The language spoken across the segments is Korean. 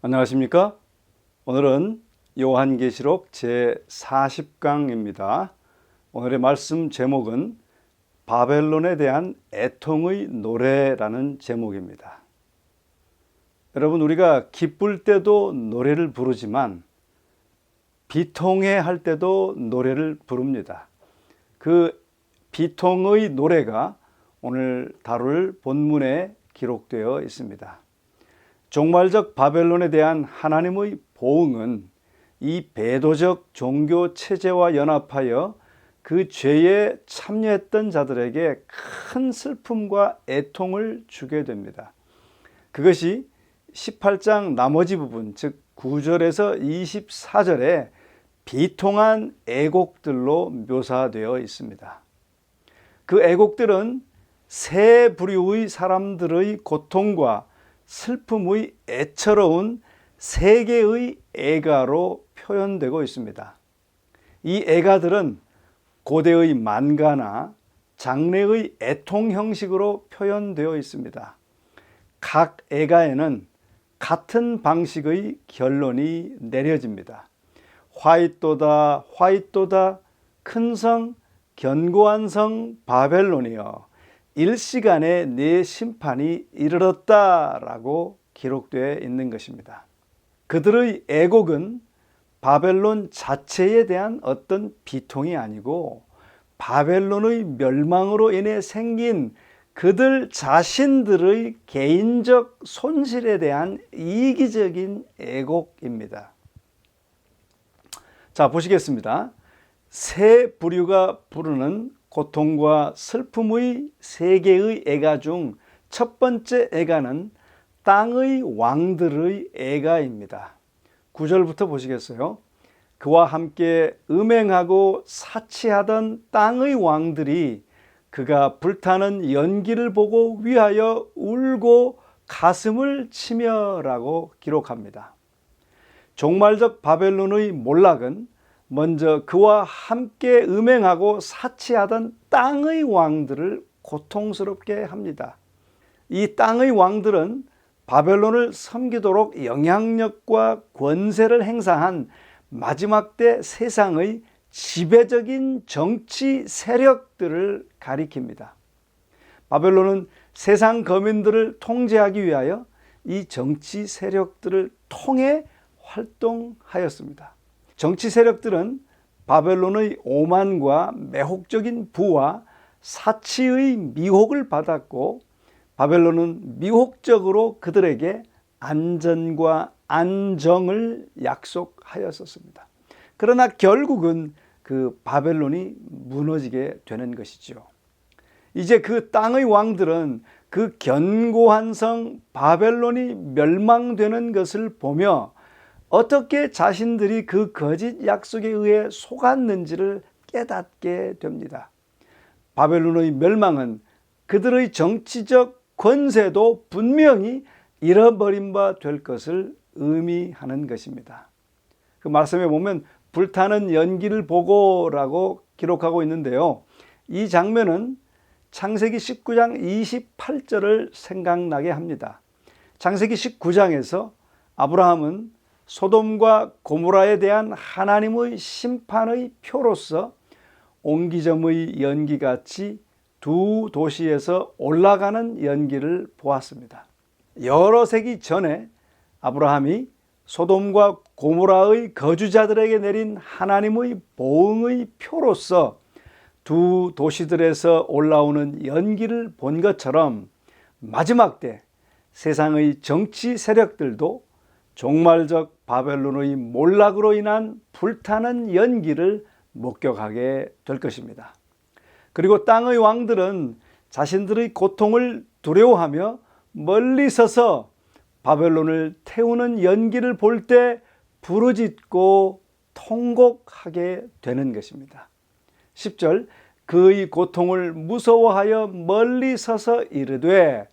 안녕하십니까? 오늘은 요한계시록 제 40강입니다. 오늘의 말씀 제목은 바벨론에 대한 애통의 노래라는 제목입니다. 여러분, 우리가 기쁠 때도 노래를 부르지만 비통해 할 때도 노래를 부릅니다. 그 비통의 노래가 오늘 다룰 본문에 기록되어 있습니다. 종말적 바벨론에 대한 하나님의 보응은 이 배도적 종교 체제와 연합하여 그 죄에 참여했던 자들에게 큰 슬픔과 애통을 주게 됩니다. 그것이 18장 나머지 부분, 즉 9절에서 24절에 비통한 애곡들로 묘사되어 있습니다. 그 애곡들은 세 부류의 사람들의 고통과 슬픔의 애처로운 세계의 애가로 표현되고 있습니다. 이 애가들은 고대의 만가나 장래의 애통 형식으로 표현되어 있습니다. 각 애가에는 같은 방식의 결론이 내려집니다. 화이또다, 화이또다, 큰 성, 견고한 성 바벨론이여, 일시간에 내 심판이 이르렀다라고 기록되어 있는 것입니다. 그들의 애곡은 바벨론 자체에 대한 어떤 비통이 아니고 바벨론의 멸망으로 인해 생긴 그들 자신들의 개인적 손실에 대한 이기적인 애곡입니다. 자, 보시겠습니다. 세 부류가 부르는 고통과 슬픔의 세계의 애가 중 첫 번째 애가는 땅의 왕들의 애가입니다. 9절부터 보시겠어요? 그와 함께 음행하고 사치하던 땅의 왕들이 그가 불타는 연기를 보고 위하여 울고 가슴을 치며라고 기록합니다. 종말적 바벨론의 몰락은 먼저 그와 함께 음행하고 사치하던 땅의 왕들을 고통스럽게 합니다. 이 땅의 왕들은 바벨론을 섬기도록 영향력과 권세를 행사한 마지막 때 세상의 지배적인 정치 세력들을 가리킵니다. 바벨론은 세상 거민들을 통제하기 위하여 이 정치 세력들을 통해 활동하였습니다. 정치 세력들은 바벨론의 오만과 매혹적인 부와 사치의 미혹을 받았고 바벨론은 미혹적으로 그들에게 안전과 안정을 약속하였었습니다. 그러나 결국은 그 바벨론이 무너지게 되는 것이죠. 이제 그 땅의 왕들은 그 견고한 성 바벨론이 멸망되는 것을 보며 어떻게 자신들이 그 거짓 약속에 의해 속았는지를 깨닫게 됩니다. 바벨론의 멸망은 그들의 정치적 권세도 분명히 잃어버린 바 될 것을 의미하는 것입니다. 그 말씀에 보면 불타는 연기를 보고라고 기록하고 있는데요. 이 장면은 창세기 19장 28절을 생각나게 합니다. 창세기 19장에서 아브라함은 소돔과 고모라에 대한 하나님의 심판의 표로서 옹기점의 연기같이 두 도시에서 올라가는 연기를 보았습니다. 여러 세기 전에 아브라함이 소돔과 고모라의 거주자들에게 내린 하나님의 보응의 표로서 두 도시들에서 올라오는 연기를 본 것처럼 마지막 때 세상의 정치 세력들도 종말적 바벨론의 몰락으로 인한 불타는 연기를 목격하게 될 것입니다. 그리고 땅의 왕들은 자신들의 고통을 두려워하며 멀리 서서 바벨론을 태우는 연기를 볼 때 부르짖고 통곡하게 되는 것입니다. 10절 그의 고통을 무서워하여 멀리 서서 이르되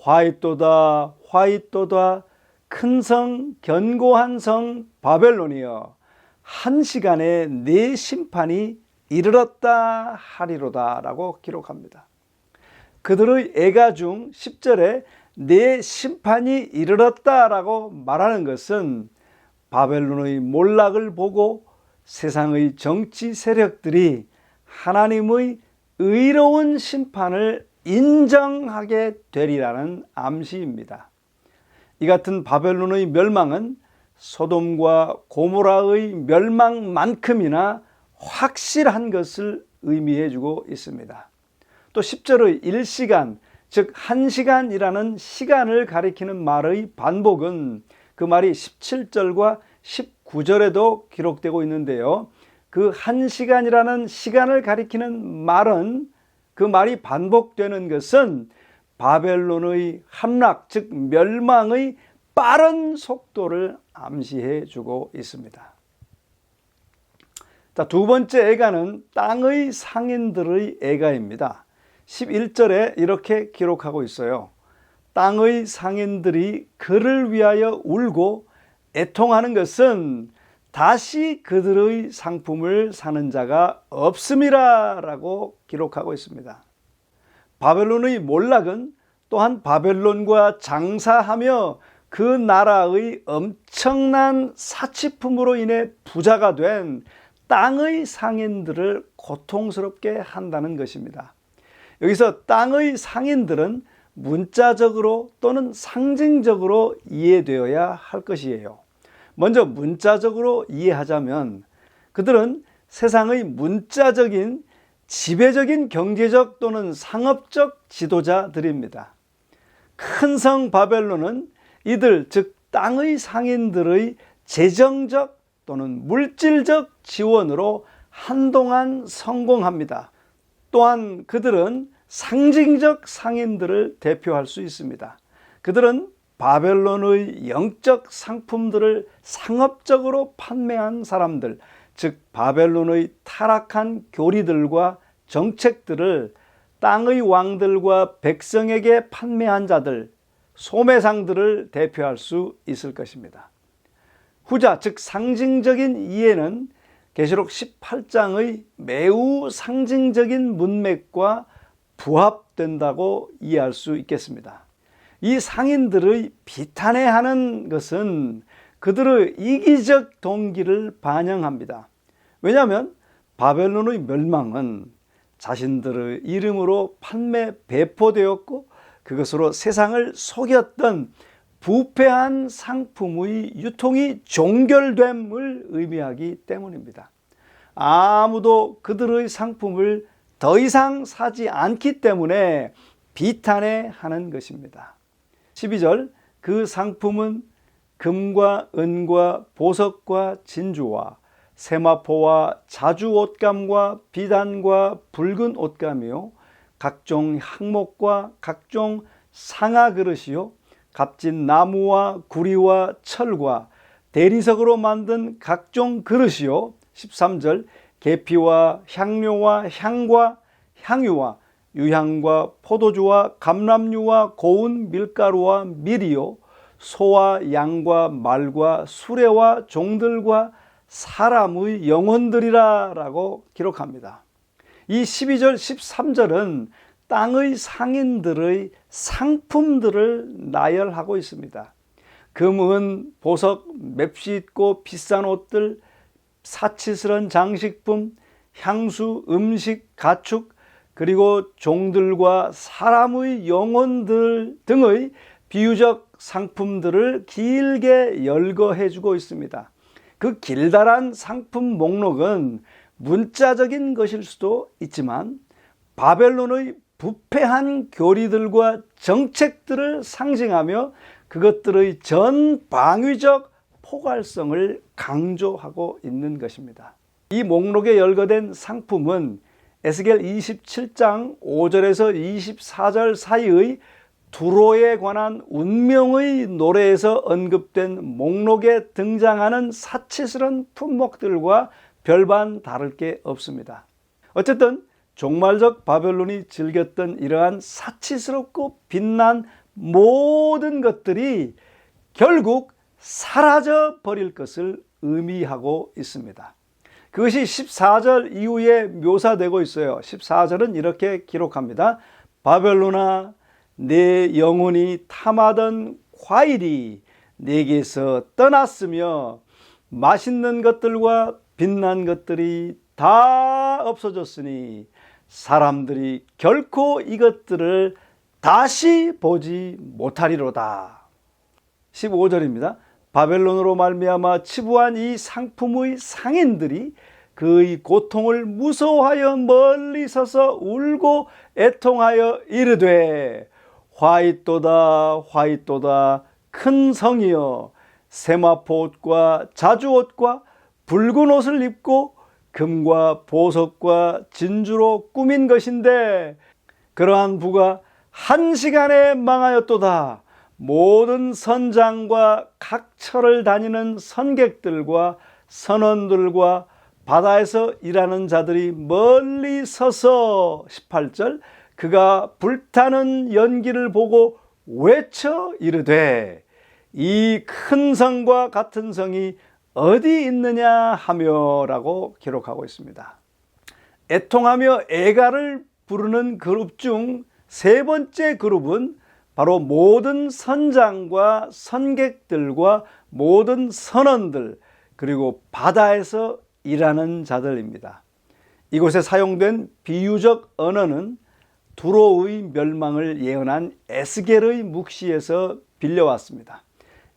화이또다 화이또다 큰 성 견고한 성 바벨론이여 한 시간에 네 심판이 이르렀다 하리로다라고 기록합니다. 그들의 애가 중 10절에 내 심판이 이르렀다라고 말하는 것은 바벨론의 몰락을 보고 세상의 정치 세력들이 하나님의 의로운 심판을 인정하게 되리라는 암시입니다. 이 같은 바벨론의 멸망은 소돔과 고모라의 멸망만큼이나 확실한 것을 의미해 주고 있습니다. 또 10절의 1시간, 즉 1시간이라는 시간을 가리키는 말의 반복은 그 말이 17절과 19절에도 기록되고 있는데요. 그 1시간이라는 시간을 가리키는 말은 그 말이 반복되는 것은 바벨론의 함락, 즉 멸망의 빠른 속도를 암시해 주고 있습니다. 자, 두 번째 애가는 땅의 상인들의 애가입니다. 11절에 이렇게 기록하고 있어요. 땅의 상인들이 그를 위하여 울고 애통하는 것은 다시 그들의 상품을 사는 자가 없음이라 라고 기록하고 있습니다. 바벨론의 몰락은 또한 바벨론과 장사하며 그 나라의 엄청난 사치품으로 인해 부자가 된 땅의 상인들을 고통스럽게 한다는 것입니다. 여기서 땅의 상인들은 문자적으로 또는 상징적으로 이해되어야 할 것이에요. 먼저 문자적으로 이해하자면 그들은 세상의 문자적인 지배적인 경제적 또는 상업적 지도자들입니다. 큰 성 바벨론은 이들 즉 땅의 상인들의 재정적 또는 물질적 지원으로 한동안 성공합니다. 또한 그들은 상징적 상인들을 대표할 수 있습니다. 그들은 바벨론의 영적 상품들을 상업적으로 판매한 사람들, 즉 바벨론의 타락한 교리들과 정책들을 땅의 왕들과 백성에게 판매한 자들, 소매상들을 대표할 수 있을 것입니다. 후자, 즉 상징적인 이해는 계시록 18장의 매우 상징적인 문맥과 부합된다고 이해할 수 있겠습니다. 이 상인들의 비탄해하는 것은 그들의 이기적 동기를 반영합니다. 왜냐하면 바벨론의 멸망은 자신들의 이름으로 판매 배포되었고 그것으로 세상을 속였던 부패한 상품의 유통이 종결됨을 의미하기 때문입니다. 아무도 그들의 상품을 더 이상 사지 않기 때문에 비탄해 하는 것입니다. 12절 그 상품은 금과 은과 보석과 진주와 세마포와 자주 옷감과 비단과 붉은 옷감이요. 각종 항목과 각종 상아 그릇이요. 값진 나무와 구리와 철과 대리석으로 만든 각종 그릇이요. 13절 계피와 향료와 향과 향유와 유향과 포도주와 감람유와 고운 밀가루와 밀이요 소와 양과 말과 수레와 종들과 사람의 영혼들이라 라고 기록합니다. 이 12절 13절은 땅의 상인들의 상품들을 나열하고 있습니다. 금은 보석, 맵시 있고 비싼 옷들, 사치스런 장식품, 향수, 음식, 가축, 그리고 종들과 사람의 영혼들 등의 비유적 상품들을 길게 열거해 주고 있습니다. 그 길다란 상품 목록은 문자적인 것일 수도 있지만 바벨론의 부패한 교리들과 정책들을 상징하며 그것들의 전 방위적 포괄성을 강조하고 있는 것입니다. 이 목록에 열거된 상품은 에스겔 27장 5절에서 24절 사이의 두로에 관한 운명의 노래에서 언급된 목록에 등장하는 사치스런 품목들과 별반 다를 게 없습니다. 어쨌든 종말적 바벨론이 즐겼던 이러한 사치스럽고 빛난 모든 것들이 결국 사라져 버릴 것을 의미하고 있습니다. 그것이 14절 이후에 묘사되고 있어요. 14절은 이렇게 기록합니다. 바벨로나 내 영혼이 탐하던 과일이 내게서 떠났으며 맛있는 것들과 빛난 것들이 다 없어졌으니 사람들이 결코 이것들을 다시 보지 못하리로다. 15절입니다. 바벨론으로 말미암아 치부한 이 상품의 상인들이 그의 고통을 무서워하여 멀리 서서 울고 애통하여 이르되 화이또다 화이또다 큰 성이여 세마포 옷과 자주 옷과 붉은 옷을 입고 금과 보석과 진주로 꾸민 것인데 그러한 부가 한 시간에 망하였도다. 모든 선장과 각처를 다니는 선객들과 선원들과 바다에서 일하는 자들이 멀리 서서 18절 그가 불타는 연기를 보고 외쳐 이르되 이 큰 성과 같은 성이 어디 있느냐 하며라고 기록하고 있습니다. 애통하며 애가를 부르는 그룹 중 세 번째 그룹은 바로 모든 선장과 선객들과 모든 선원들 그리고 바다에서 일하는 자들입니다. 이곳에 사용된 비유적 언어는 두로의 멸망을 예언한 에스겔의 묵시에서 빌려왔습니다.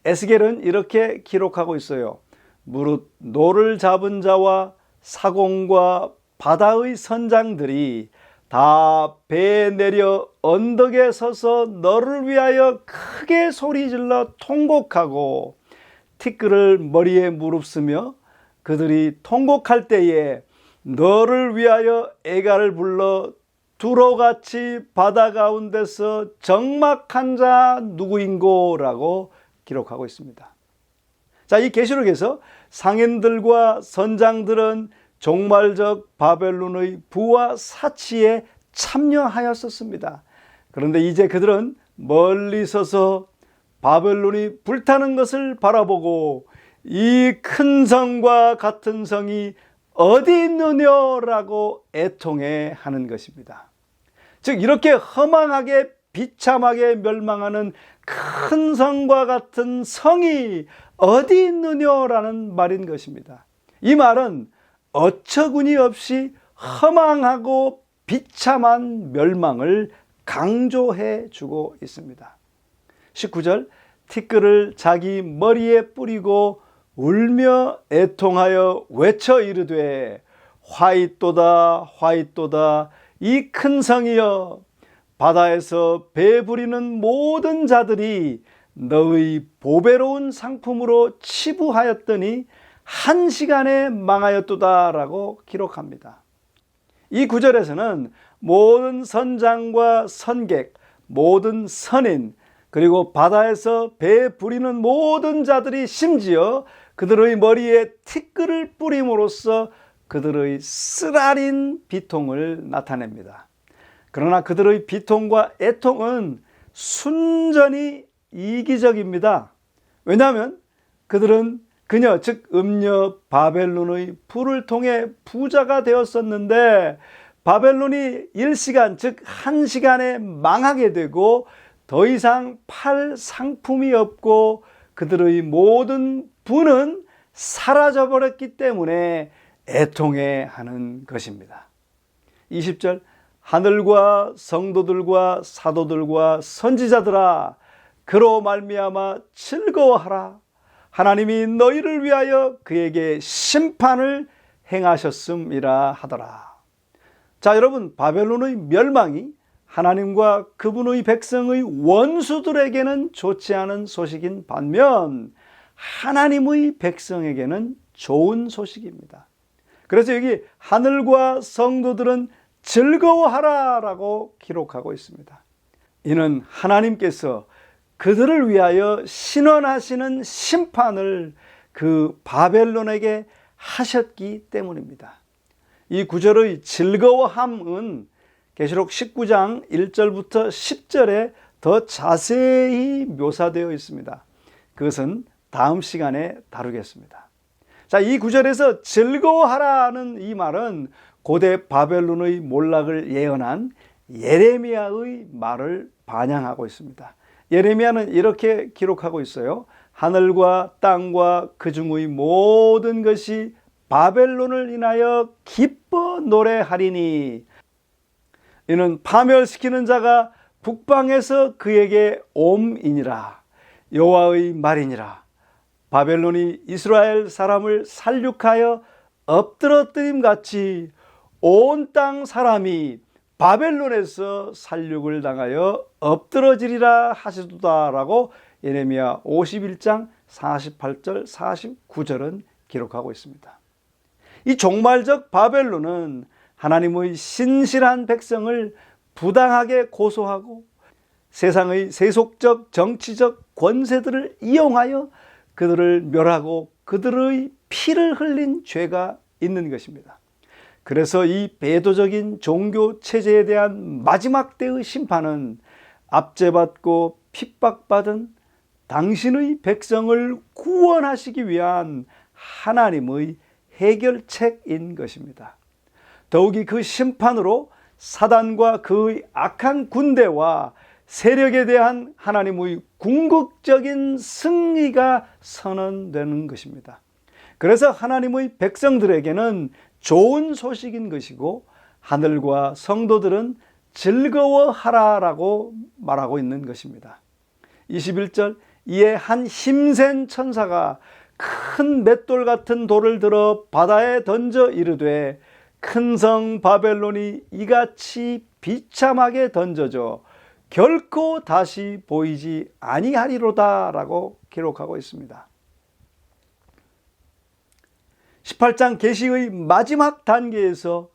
에스겔은 이렇게 기록하고 있어요. 무릇 노를 잡은 자와 사공과 바다의 선장들이 다 배에 내려 언덕에 서서 너를 위하여 크게 소리질러 통곡하고 티끌을 머리에 무릅쓰며 그들이 통곡할 때에 너를 위하여 애가를 불러 두로같이 바다 가운데서 적막한 자 누구인고라고 기록하고 있습니다. 자, 이 계시록에서 상인들과 선장들은 종말적 바벨론의 부와 사치에 참여하였었습니다. 그런데 이제 그들은 멀리 서서 바벨론이 불타는 것을 바라보고 이 큰 성과 같은 성이 어디 있느냐라고 애통해 하는 것입니다. 즉, 이렇게 허망하게 비참하게 멸망하는 큰 성과 같은 성이 어디 있느냐라는 말인 것입니다. 이 말은 어처구니 없이 허망하고 비참한 멸망을 강조해 주고 있습니다. 19절 티끌을 자기 머리에 뿌리고 울며 애통하여 외쳐 이르되 화이또다 화이또다 이 큰 성이여 바다에서 배 부리는 모든 자들이 너의 보배로운 상품으로 치부하였더니 한 시간에 망하였도다라고 기록합니다. 이 구절에서는 모든 선장과 선객, 모든 선인, 그리고 바다에서 배 부리는 모든 자들이 심지어 그들의 머리에 티끌을 뿌림으로써 그들의 쓰라린 비통을 나타냅니다. 그러나 그들의 비통과 애통은 순전히 이기적입니다. 왜냐하면 그들은 그녀 즉 음녀 바벨론의 불을 통해 부자가 되었었는데 바벨론이 일시간 즉한 시간에 망하게 되고 더 이상 팔 상품이 없고 그들의 모든 부는 사라져 버렸기 때문에 애통해 하는 것입니다. 20절 하늘과 성도들과 사도들과 선지자들아 그로 말미암아 즐거워하라 하나님이 너희를 위하여 그에게 심판을 행하셨음이라 하더라. 자, 여러분, 바벨론의 멸망이 하나님과 그분의 백성의 원수들에게는 좋지 않은 소식인 반면 하나님의 백성에게는 좋은 소식입니다. 그래서 여기 하늘과 성도들은 즐거워하라 라고 기록하고 있습니다. 이는 하나님께서 그들을 위하여 신원하시는 심판을 그 바벨론에게 하셨기 때문입니다. 이 구절의 즐거워함은 계시록 19장 1절부터 10절에 더 자세히 묘사되어 있습니다. 그것은 다음 시간에 다루겠습니다. 자, 이 구절에서 즐거워하라는 이 말은 고대 바벨론의 몰락을 예언한 예레미야의 말을 반영하고 있습니다. 예레미야는 이렇게 기록하고 있어요. 하늘과 땅과 그 중의 모든 것이 바벨론을 인하여 기뻐 노래하리니 이는 파멸시키는 자가 북방에서 그에게 옴이니라 여호와의 말이니라 바벨론이 이스라엘 사람을 살육하여 엎드러뜨림 같이 온 땅 사람이 바벨론에서 살육을 당하여 엎드러지리라 하시도다라고 예레미야 51장 48절 49절은 기록하고 있습니다. 이 종말적 바벨론은 하나님의 신실한 백성을 부당하게 고소하고 세상의 세속적 정치적 권세들을 이용하여 그들을 멸하고 그들의 피를 흘린 죄가 있는 것입니다. 그래서 이 배도적인 종교 체제에 대한 마지막 때의 심판은 압제받고 핍박받은 당신의 백성을 구원하시기 위한 하나님의 해결책인 것입니다. 더욱이 그 심판으로 사단과 그의 악한 군대와 세력에 대한 하나님의 궁극적인 승리가 선언되는 것입니다. 그래서 하나님의 백성들에게는 좋은 소식인 것이고 하늘과 성도들은 즐거워하라라고 말하고 있는 것입니다. 21절 이에 한 힘센 천사가 큰 맷돌 같은 돌을 들어 바다에 던져 이르되 큰 성 바벨론이 이같이 비참하게 던져져 결코 다시 보이지 아니하리로다라고 기록하고 있습니다. 18장 계시의 마지막 단계에서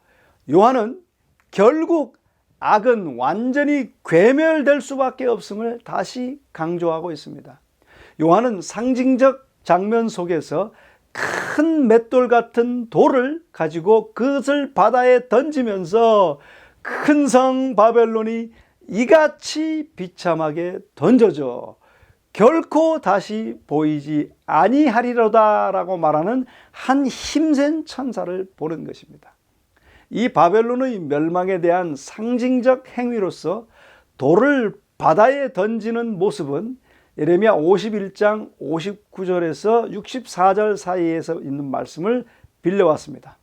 요한은 결국 악은 완전히 괴멸될 수밖에 없음을 다시 강조하고 있습니다. 요한은 상징적 장면 속에서 큰 맷돌 같은 돌을 가지고 그것을 바다에 던지면서 큰 성 바벨론이 이같이 비참하게 던져져 결코 다시 보이지 아니하리로다라고 말하는 한 힘센 천사를 보는 것입니다. 이 바벨론의 멸망에 대한 상징적 행위로서 돌을 바다에 던지는 모습은 예레미야 51장 59절에서 64절 사이에서 있는 말씀을 빌려왔습니다.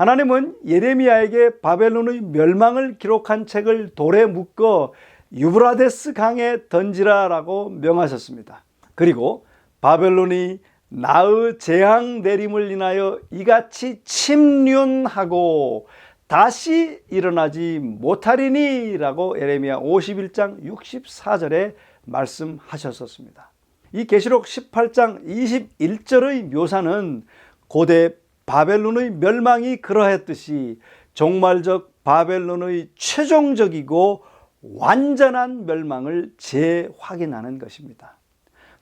하나님은 예레미야에게 바벨론의 멸망을 기록한 책을 돌에 묶어 유브라데스 강에 던지라라고 명하셨습니다. 그리고 바벨론이 나의 재앙 내림을 인하여 이같이 침륜하고 다시 일어나지 못하리니라고 에레미야 51장 64절에 말씀하셨었습니다. 이 계시록 18장 21절의 묘사는 고대 바벨론의 멸망이 그러했듯이 종말적 바벨론의 최종적이고 완전한 멸망을 재확인하는 것입니다.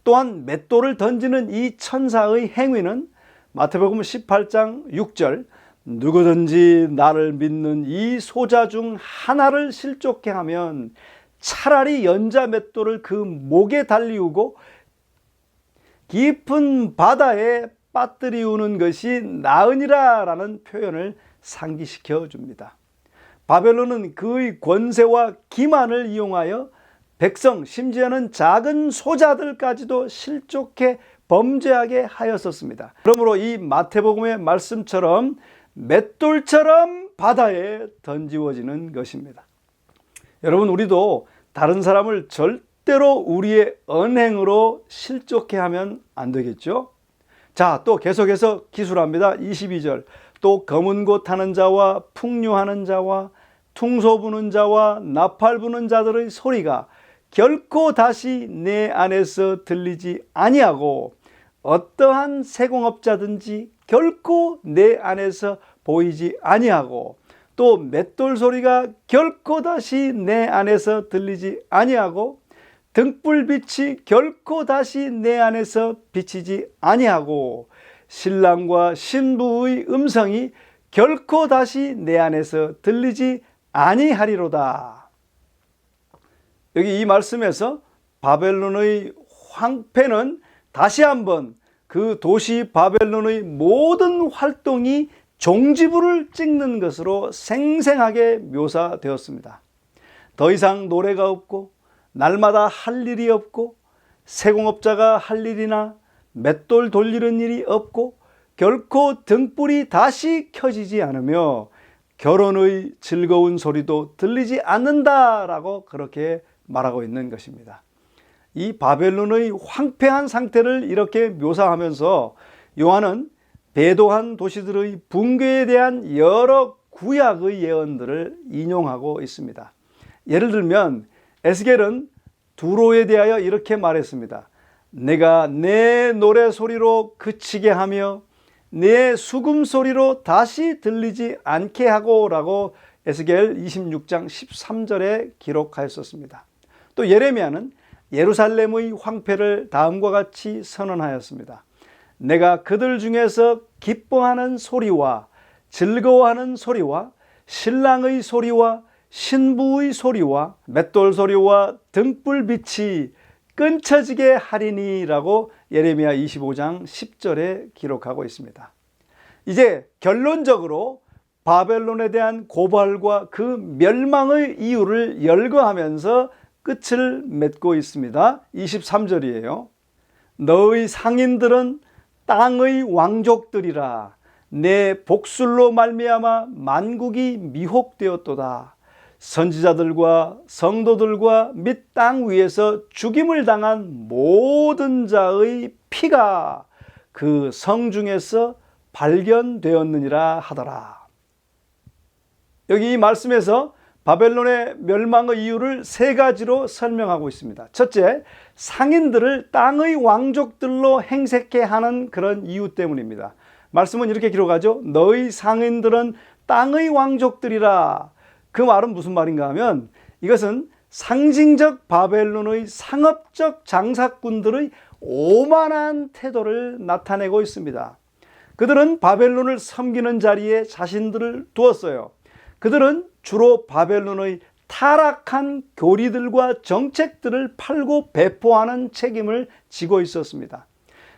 또한 맷돌을 던지는 이 천사의 행위는 마태복음 18장 6절 누구든지 나를 믿는 이 소자 중 하나를 실족해 하면 차라리 연자 맷돌을 그 목에 달리우고 깊은 바다에 빠뜨리우는 것이 나으니라 라는 표현을 상기시켜 줍니다. 바벨론은 그의 권세와 기만을 이용하여 백성 심지어는 작은 소자들까지도 실족해 범죄하게 하였었습니다. 그러므로 이 마태복음의 말씀처럼 맷돌처럼 바다에 던지워지는 것입니다. 여러분 우리도 다른 사람을 절대로 우리의 언행으로 실족해 하면 안 되겠죠? 자, 또 계속해서 기술합니다. 22절. 또 검은 곳 하는 자와 풍류하는 자와 퉁소 부는 자와 나팔 부는 자들의 소리가 결코 다시 내 안에서 들리지 아니하고 어떠한 세공업자든지 결코 내 안에서 보이지 아니하고 또 맷돌 소리가 결코 다시 내 안에서 들리지 아니하고 등불빛이 결코 다시 내 안에서 비치지 아니하고 신랑과 신부의 음성이 결코 다시 내 안에서 들리지 아니하리로다. 여기 이 말씀에서 바벨론의 황폐는 다시 한번 그 도시 바벨론의 모든 활동이 종지부를 찍는 것으로 생생하게 묘사되었습니다. 더 이상 노래가 없고 날마다 할 일이 없고 세공업자가 할 일이나 맷돌 돌리는 일이 없고 결코 등불이 다시 켜지지 않으며 결혼의 즐거운 소리도 들리지 않는다라고 그렇게 말하고 있는 것입니다. 이 바벨론의 황폐한 상태를 이렇게 묘사하면서 요한은 배도한 도시들의 붕괴에 대한 여러 구약의 예언들을 인용하고 있습니다. 예를 들면 에스겔은 두로에 대하여 이렇게 말했습니다. 내가 내 노래 소리로 그치게 하며 내 수금 소리로 다시 들리지 않게 하고라고 에스겔 26장 13절에 기록하였었습니다. 또 예레미야는 예루살렘의 황폐를 다음과 같이 선언하였습니다. 내가 그들 중에서 기뻐하는 소리와 즐거워하는 소리와 신랑의 소리와 신부의 소리와 맷돌 소리와 등불빛이 끊쳐지게 하리니라고 예레미야 25장 10절에 기록하고 있습니다. 이제 결론적으로 바벨론에 대한 고발과 그 멸망의 이유를 열거하면서 끝을 맺고 있습니다. 23절이에요. 너의 상인들은 땅의 왕족들이라 내 복술로 말미암아 만국이 미혹되었도다. 선지자들과 성도들과 및 땅 위에서 죽임을 당한 모든 자의 피가 그 성 중에서 발견되었느니라 하더라. 여기 이 말씀에서 바벨론의 멸망의 이유를 세 가지로 설명하고 있습니다. 첫째, 상인들을 땅의 왕족들로 행색해 하는 그런 이유 때문입니다. 말씀은 이렇게 기록하죠. 너희 상인들은 땅의 왕족들이라. 그 말은 무슨 말인가 하면 이것은 상징적 바벨론의 상업적 장사꾼들의 오만한 태도를 나타내고 있습니다. 그들은 바벨론을 섬기는 자리에 자신들을 두었어요. 그들은 주로 바벨론의 타락한 교리들과 정책들을 팔고 배포하는 책임을 지고 있었습니다.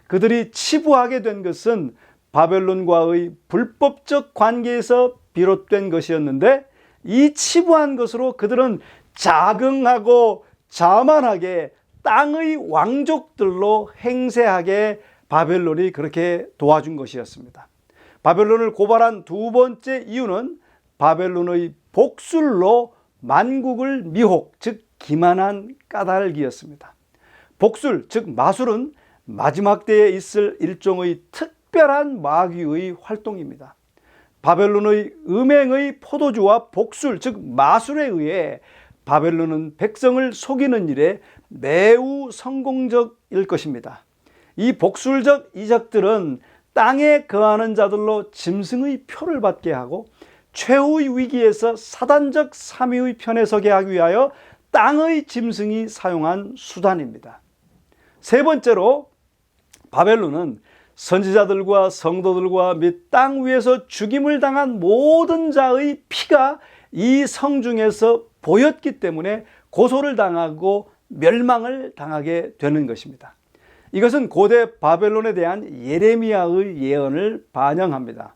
그들이 치부하게 된 것은 바벨론과의 불법적 관계에서 비롯된 것이었는데 이 치부한 것으로 그들은 자긍하고 자만하게 땅의 왕족들로 행세하게 바벨론이 그렇게 도와준 것이었습니다. 바벨론을 고발한 두 번째 이유는 바벨론의 복술로 만국을 미혹, 즉 기만한 까닭이었습니다. 복술, 즉 마술은 마지막 때에 있을 일종의 특별한 마귀의 활동입니다. 바벨론의 음행의 포도주와 복술, 즉 마술에 의해 바벨론은 백성을 속이는 일에 매우 성공적일 것입니다. 이 복술적 이적들은 땅에 거하는 자들로 짐승의 표를 받게 하고 최후의 위기에서 사단적 삼위의 편에 서게 하기 위하여 땅의 짐승이 사용한 수단입니다. 세 번째로 바벨론은 선지자들과 성도들과 및 땅 위에서 죽임을 당한 모든 자의 피가 이 성 중에서 보였기 때문에 고소를 당하고 멸망을 당하게 되는 것입니다. 이것은 고대 바벨론에 대한 예레미야의 예언을 반영합니다.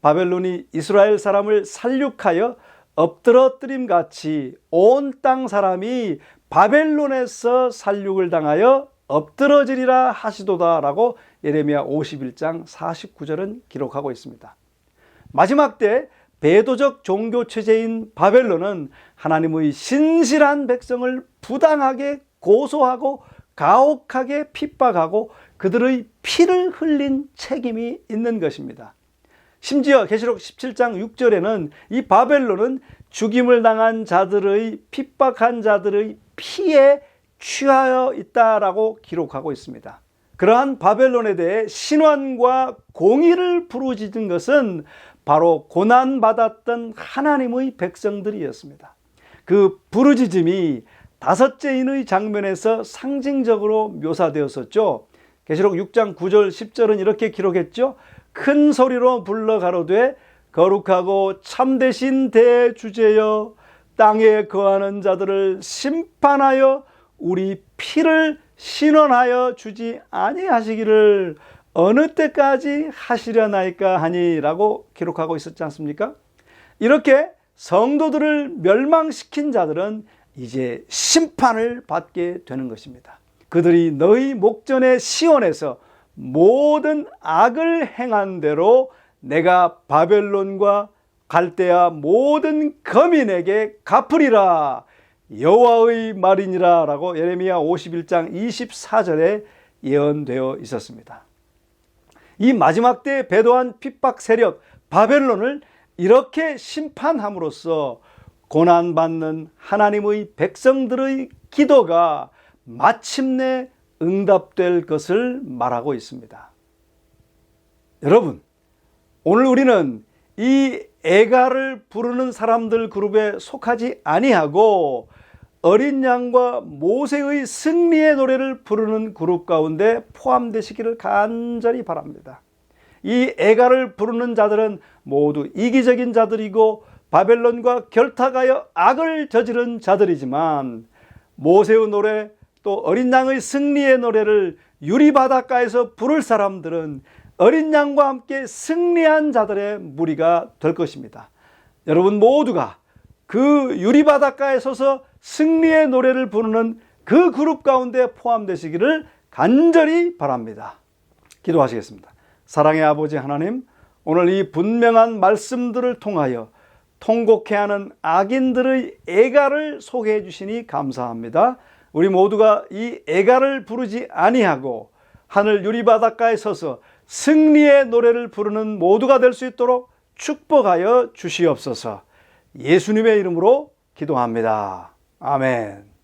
바벨론이 이스라엘 사람을 살육하여 엎드러뜨림 같이 온 땅 사람이 바벨론에서 살육을 당하여 엎드러지리라 하시도다라고 예레미야 51장 49절은 기록하고 있습니다. 마지막 때 배도적 종교 체제인 바벨론은 하나님의 신실한 백성을 부당하게 고소하고 가혹하게 핍박하고 그들의 피를 흘린 책임이 있는 것입니다. 심지어 계시록 17장 6절에는 이 바벨론은 죽임을 당한 자들의 핍박한 자들의 피에 취하여 있다라고 기록하고 있습니다. 그러한 바벨론에 대해 신원과 공의를 부르짖은 것은 바로 고난받았던 하나님의 백성들이었습니다. 그 부르짖음이 다섯째 인의 장면에서 상징적으로 묘사되었었죠. 계시록 6장 9절 10절은 이렇게 기록했죠. 큰 소리로 불러 가로되 거룩하고 참되신 대주제여 땅에 거하는 자들을 심판하여 우리 피를 신원하여 주지 아니하시기를 어느 때까지 하시려나이까 하니라고 기록하고 있었지 않습니까? 이렇게 성도들을 멸망시킨 자들은 이제 심판을 받게 되는 것입니다. 그들이 너희 목전의 시온에서 모든 악을 행한 대로 내가 바벨론과 갈대아 모든 거민에게 갚으리라 여호와의 말이니라라고 예레미야 51장 24절에 예언되어 있었습니다. 이 마지막 때 배도한 핍박 세력 바벨론을 이렇게 심판함으로써 고난받는 하나님의 백성들의 기도가 마침내 응답될 것을 말하고 있습니다. 여러분, 오늘 우리는 이 애가를 부르는 사람들 그룹에 속하지 아니하고 어린 양과 모세의 승리의 노래를 부르는 그룹 가운데 포함되시기를 간절히 바랍니다. 이 애가를 부르는 자들은 모두 이기적인 자들이고 바벨론과 결탁하여 악을 저지른 자들이지만 모세의 노래 또 어린 양의 승리의 노래를 유리 바닷가에서 부를 사람들은 어린 양과 함께 승리한 자들의 무리가 될 것입니다. 여러분 모두가 그 유리 바닷가에 서서 승리의 노래를 부르는 그 그룹 가운데 포함되시기를 간절히 바랍니다. 기도하시겠습니다. 사랑의 아버지 하나님, 오늘 이 분명한 말씀들을 통하여 통곡해 하는 악인들의 애가를 소개해 주시니 감사합니다. 우리 모두가 이 애가를 부르지 아니하고 하늘 유리 바닷가에 서서 승리의 노래를 부르는 모두가 될 수 있도록 축복하여 주시옵소서. 예수님의 이름으로 기도합니다. 아멘.